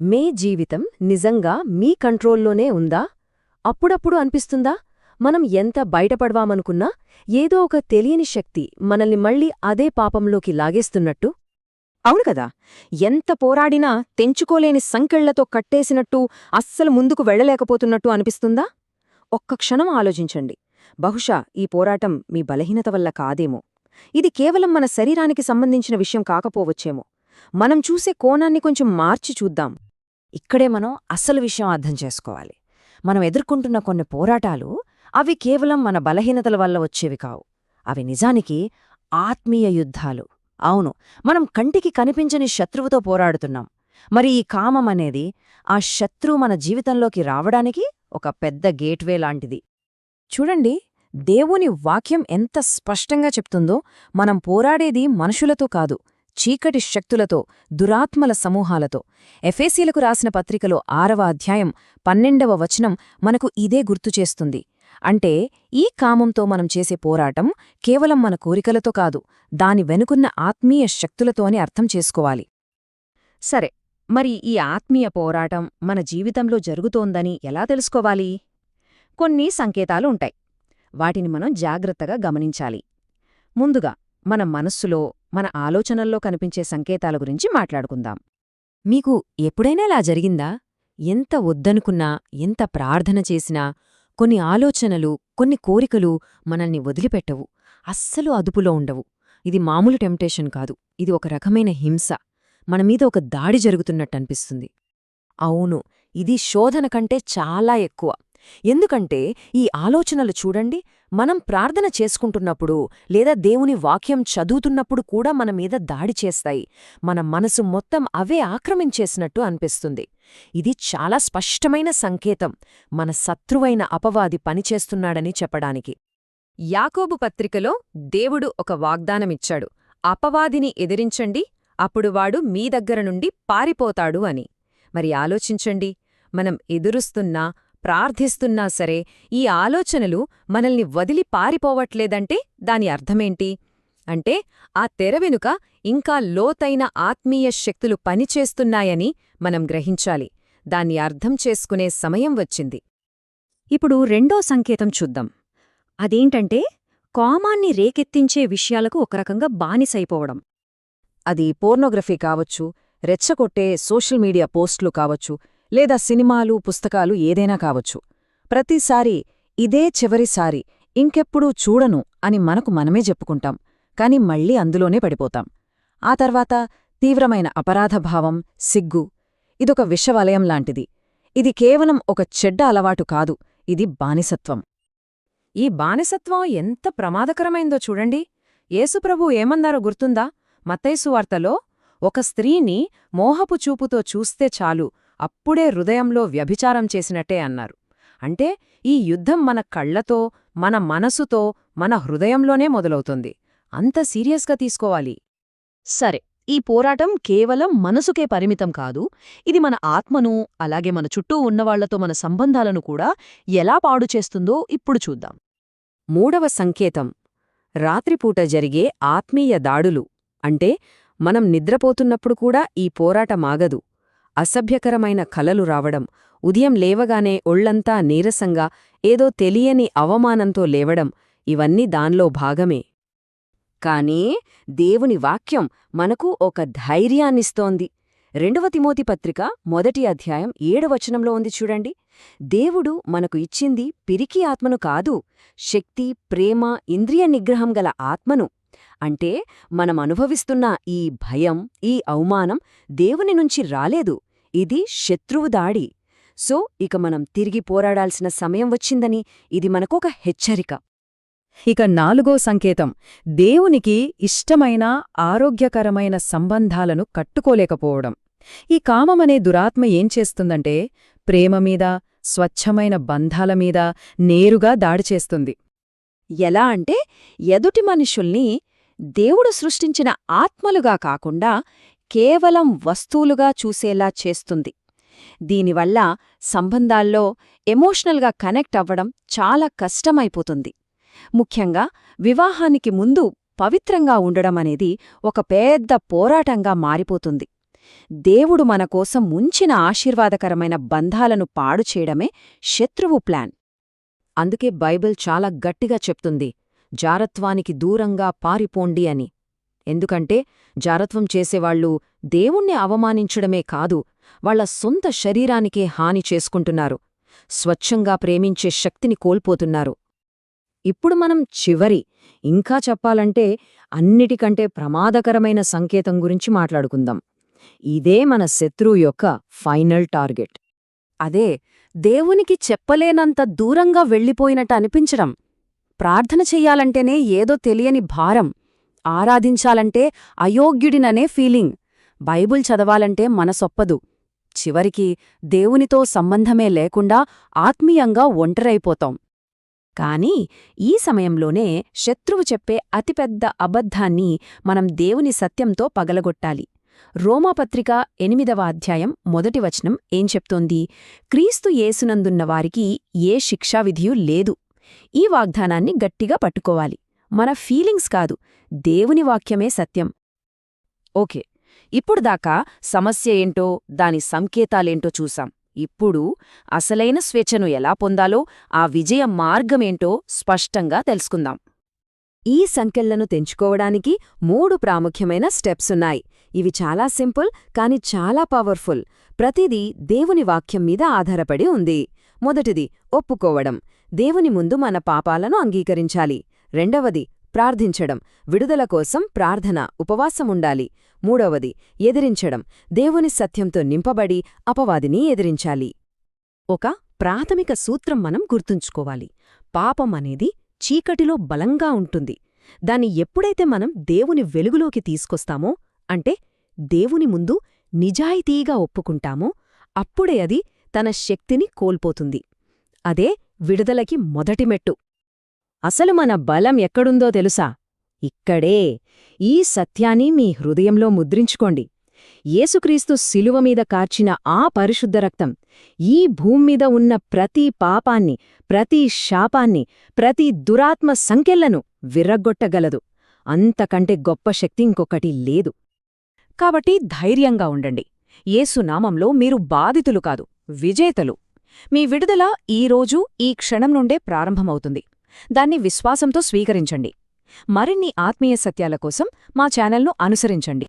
మే జీవితం నిజంగా మీ కంట్రోల్లోనే ఉందా? అప్పుడప్పుడు అనిపిస్తుందా? మనం ఎంత బయటపడవామనుకున్నా ఏదో ఒక తెలియని శక్తి మనల్ని మళ్ళీ అదే పాపంలోకి లాగేస్తున్నట్టు? అవును కదా! ఎంత పోరాడినా తెంచుకోలేని సంకెళ్ళతో కట్టేసినట్టు అస్సలు ముందుకు వెళ్ళలేకపోతున్నట్టు అనిపిస్తుందా? ఒక్క క్షణం ఆలోచించండి. బహుశా ఈ పోరాటం మీ బలహీనత వల్ల కాదేమో. ఇది కేవలం మన శరీరానికి సంబంధించిన విషయం కాకపోవచ్చేమో. మనం చూసే కోణాన్ని కొంచెం మార్చి చూద్దాం. ఇక్కడే మనం అసలు విషయం అర్థం చేసుకోవాలి. మనం ఎదుర్కొంటున్న కొన్ని పోరాటాలు అవి కేవలం మన బలహీనతల వల్ల వచ్చేవి కావు. అవి నిజానికి ఆత్మీయ యుద్ధాలు. అవును మనం కంటికి కనిపించని శత్రువుతో పోరాడుతున్నాం. మరి ఈ కామం అనేది ఆ శత్రువు మన జీవితంలోకి రావడానికి ఒక పెద్ద గేట్వే లాంటిది. చూడండి దేవుని వాక్యం ఎంత స్పష్టంగా చెప్తుందో మనం పోరాడేది మనుషులతో కాదు చీకటి శక్తులతో దురాత్మల సమూహాలతో. ఎఫేసీలకు రాసిన పత్రికలో ఆరవ అధ్యాయం పన్నెండవ వచనం మనకు ఇదే గుర్తుచేస్తుంది అంటే ఈ కామంతో మనం చేసే పోరాటం కేవలం మన కోరికలతో కాదు దాని వెనుకున్న ఆత్మీయ శక్తులతోనే అర్థం చేసుకోవాలి. సరే మరి ఈ ఆత్మీయ పోరాటం మన జీవితంలో జరుగుతోందని ఎలా తెలుసుకోవాలి? కొన్ని సంకేతాలు ఉంటాయి. వాటిని మనం జాగ్రత్తగా గమనించాలి. ముందుగా మన మనస్సులో మన ఆలోచనల్లో కనిపించే సంకేతాల గురించి మాట్లాడుకుందాం. మీకు ఎప్పుడైనా ఇలా జరిగిందా? ఎంత వద్దనుకున్నా ఎంత ప్రార్థన చేసినా కొన్ని ఆలోచనలు కొన్ని కోరికలు మనల్ని వదిలిపెట్టవు. అస్సలు అదుపులో ఉండవు. ఇది మామూలు టెంప్టేషన్ కాదు. ఇది ఒక రకమైన హింస. మనమీద ఒక దాడి జరుగుతున్నట్టనిపిస్తుంది అవును ఇది శోధన కంటే చాలా ఎక్కువ. ఎందుకంటే ఈ ఆలోచనలు చూడండి మనం ప్రార్థన చేసుకుంటున్నప్పుడు లేదా దేవుని వాక్యం చదువుతున్నప్పుడు కూడా మన మీద దాడి చేస్తాయి. మన మనసు మొత్తం అవే ఆక్రమించేసినట్టు అనిపిస్తుంది. ఇది చాలా స్పష్టమైన సంకేతం. మన శత్రువైన అపవాది పనిచేస్తున్నాడని చెప్పడానికి. యాకోబు పత్రికలో దేవుడు ఒక వాగ్దానమిచ్చాడు. అపవాదిని ఎదిరించండి అప్పుడు వాడు మీ దగ్గర నుండి పారిపోతాడు అని. మరి ఆలోచించండి మనం ఎదురుస్తున్నా ప్రార్థిస్తున్నా సరే ఈ ఆలోచనలు మనల్ని వదిలి పారిపోవట్లేదంటే దాని అర్థమేంటి? అంటే ఆ తెర వెనుక ఇంకా లోతైన ఆత్మీయ శక్తులు పనిచేస్తున్నాయని మనం గ్రహించాలి. దాన్ని అర్థం చేసుకునే సమయం వచ్చింది. ఇప్పుడు రెండో సంకేతం చూద్దాం. అదేంటంటే కామాన్ని రేకెత్తించే విషయాలకు ఒక రకంగా బానిసైపోవడం. అది పోర్నోగ్రఫీ కావచ్చు రెచ్చగొట్టే సోషల్ మీడియా పోస్టులు కావచ్చు లేదా సినిమాలు పుస్తకాలు ఏదైనా కావచ్చు. ప్రతిసారి ఇదే చివరిసారి ఇంకెప్పుడూ చూడను అని మనకు మనమే చెప్పుకుంటాం కాని మళ్ళీ అందులోనే పడిపోతాం. ఆ తర్వాత తీవ్రమైన అపరాధభావం సిగ్గు. ఇదొక విషవలయం లాంటిది. ఇది కేవలం ఒక చెడ్డ అలవాటు కాదు ఇది బానిసత్వం. ఈ బానిసత్వం ఎంత ప్రమాదకరమైందో చూడండి. యేసుప్రభు ఏమన్నారో గుర్తుందా? మత్తైసు వార్తలో ఒక స్త్రీని మోహపు చూపుతో చూస్తే చాలు అప్పుడే హృదయంలో వ్యభిచారం చేసినట్టే అన్నారు. అంటే ఈ యుద్ధం మన కళ్ళతో మన మనసుతో మన హృదయంలోనే మొదలవుతుంది. అంత సీరియస్గా తీసుకోవాలి. సరే ఈ పోరాటం కేవలం మనసుకే పరిమితం కాదు ఇది మన ఆత్మను అలాగే మన చుట్టూ ఉన్నవాళ్ళతో మన సంబంధాలను కూడా ఎలా పాడు చేస్తుందో ఇప్పుడు చూద్దాం. మూడవ సంకేతం. రాత్రిపూట జరిగే ఆత్మీయ దాడులు. అంటే మనం నిద్రపోతున్నప్పుడు కూడా ఈ పోరాటమాగదు అసభ్యకరమైన కలలు రావడం ఉదయం లేవగానే ఒళ్ళంతా నీరసంగా ఏదో తెలియని అవమానంతో లేవడం ఇవన్నీ దాన్లో భాగమే. కానీ దేవుని వాక్యం మనకు ఒక ధైర్యాన్నిస్తోంది. రెండవ తిమోతి పత్రిక మొదటి అధ్యాయం ఏడవచనంలో ఉంది చూడండి. దేవుడు మనకు ఇచ్చింది పిరికి ఆత్మను కాదు శక్తి ప్రేమ ఇంద్రియ నిగ్రహం గల ఆత్మను. అంటే మనం అనుభవిస్తున్న ఈ భయం ఈ అవమానం దేవుని నుంచి రాలేదు. ఇది శత్రువు దాడి. సో ఇక మనం తిరిగి పోరాడాల్సిన సమయం వచ్చిందని ఇది మనకొక హెచ్చరిక. ఇక నాలుగో సంకేతం. దేవునికి ఇష్టమైన ఆరోగ్యకరమైన సంబంధాలను కట్టుకోలేకపోవడం. ఈ కామమనే దురాత్మ ఏం చేస్తుందంటే ప్రేమమీద స్వచ్ఛమైన బంధాలమీద నేరుగా దాడి చేస్తుంది. ఎలా అంటే ఎదుటి మనుషుల్ని దేవుడు సృష్టించిన ఆత్మలుగా కాకుండా కేవలం వస్తువులుగా చూసేలా చేస్తుంది. దీనివల్ల సంబంధాల్లో ఎమోషనల్గా కనెక్ట్ అవ్వడం చాలా కష్టమైపోతుంది. ముఖ్యంగా వివాహానికి ముందు పవిత్రంగా ఉండడం అనేది ఒక పెద్ద పోరాటంగా మారిపోతుంది. దేవుడు మనకోసం ముంచిన ఆశీర్వాదకరమైన బంధాలను పాడు చేయడమే శత్రువు ప్లాన్. అందుకే బైబిల్ చాలా గట్టిగా చెప్తుంది జారత్వానికి దూరంగా పారిపోండి అని. ఎందుకంటే జారత్వం చేసేవాళ్ళు దేవుణ్ణి అవమానించడమే కాదు వాళ్ళ సొంత శరీరానికే హాని చేసుకుంటున్నారు స్వచ్ఛంగా ప్రేమించే శక్తిని కోల్పోతున్నారు. ఇప్పుడు మనం చివరి ఇంకా చెప్పాలంటే అన్నిటికంటే ప్రమాదకరమైన సంకేతం గురించి మాట్లాడుకుందాం. ఇదే మన శత్రువు యొక్క ఫైనల్ టార్గెట్. అదే దేవునికి చెప్పలేనంత దూరంగా వెళ్ళిపోయినట్టు అనిపించడం. ప్రార్థన చెయ్యాలంటేనే ఏదో తెలియని భారం. ఆరాధించాలంటే అయోగ్యుడిననే ఫీలింగ్. బైబుల్ చదవాలంటే మనసొప్పదు. చివరికి దేవునితో సంబంధమే లేకుండా ఆత్మీయంగా ఒంటరైపోతాం. కాని ఈ సమయంలోనే శత్రువు చెప్పే అతిపెద్ద అబద్ధాన్ని మనం దేవుని సత్యంతో పగలగొట్టాలి. రోమాపత్రిక ఎనిమిదవ అధ్యాయం మొదటి వచనం ఏం చెప్తోంది? క్రీస్తు యేసునందున్న వారికి ఏ శిక్షావిధియూ లేదు. ఈ వాగ్దానాన్ని గట్టిగా పట్టుకోవాలి. మన ఫీలింగ్స్ కాదు దేవుని వాక్యమే సత్యం. ఓకే ఇప్పుడు దాకా సమస్య ఏంటో దాని సంకేతాలేంటో చూసాం. ఇప్పుడు అసలైన స్వేచ్ఛను ఎలా పొందాలో ఆ విజయ మార్గమేంటో స్పష్టంగా తెలుసుకుందాం. ఈ సంఖ్యలను తెంచుకోవడానికి మూడు ప్రాముఖ్యమైన స్టెప్స్ ఉన్నాయి. ఇవి చాలా సింపుల్ కాని చాలా పవర్ఫుల్. ప్రతిదీ దేవుని వాక్యం మీద ఆధారపడి ఉంది. మొదటిది ఒప్పుకోవడం. దేవుని ముందు మన పాపాలను అంగీకరించాలి. రెండవది ప్రార్థించడం. విడుదల కోసం ప్రార్థన ఉపవాసముండాలి. మూడవది ఎదిరించడం. దేవుని సత్యంతో నింపబడి అపవాదిని ఎదిరించాలి. ఒక ప్రాథమిక సూత్రం మనం గుర్తుంచుకోవాలి. పాపం అనేది చీకటిలో బలంగా ఉంటుంది. దాన్ని ఎప్పుడైతే మనం దేవుని వెలుగులోకి తీసుకొస్తామో అంటే దేవుని ముందు నిజాయితీగా ఒప్పుకుంటామో అప్పుడే అది తన శక్తిని కోల్పోతుంది. అదే విడుదలకి మొదటి మెట్టు. అసలు మన బలం ఎక్కడుందో తెలుసా? ఇక్కడే. ఈ సత్యాన్ని మీ హృదయంలో ముద్రించుకోండి. యేసుక్రీస్తు శిలువ మీద కార్చిన ఆ పరిశుద్ధ రక్తం ఈ భూమ్మీద ఉన్న ప్రతి పాపాన్ని ప్రతి శాపాన్ని ప్రతి దురాత్మ సంఖ్యలను విర్రగొట్టగలదు అంతకంటే గొప్ప శక్తి ఇంకొకటి లేదు. కాబట్టి ధైర్యంగా ఉండండి. యేసునామంలో మీరు బాధితులు కాదు విజేతలు. మీ విడుదల ఈరోజు ఈ క్షణం నుండే ప్రారంభమవుతుంది. దాన్ని విశ్వాసంతో స్వీకరించండి. మరిన్ని ఆత్మీయ సత్యాల కోసం మా ఛానల్ను అనుసరించండి.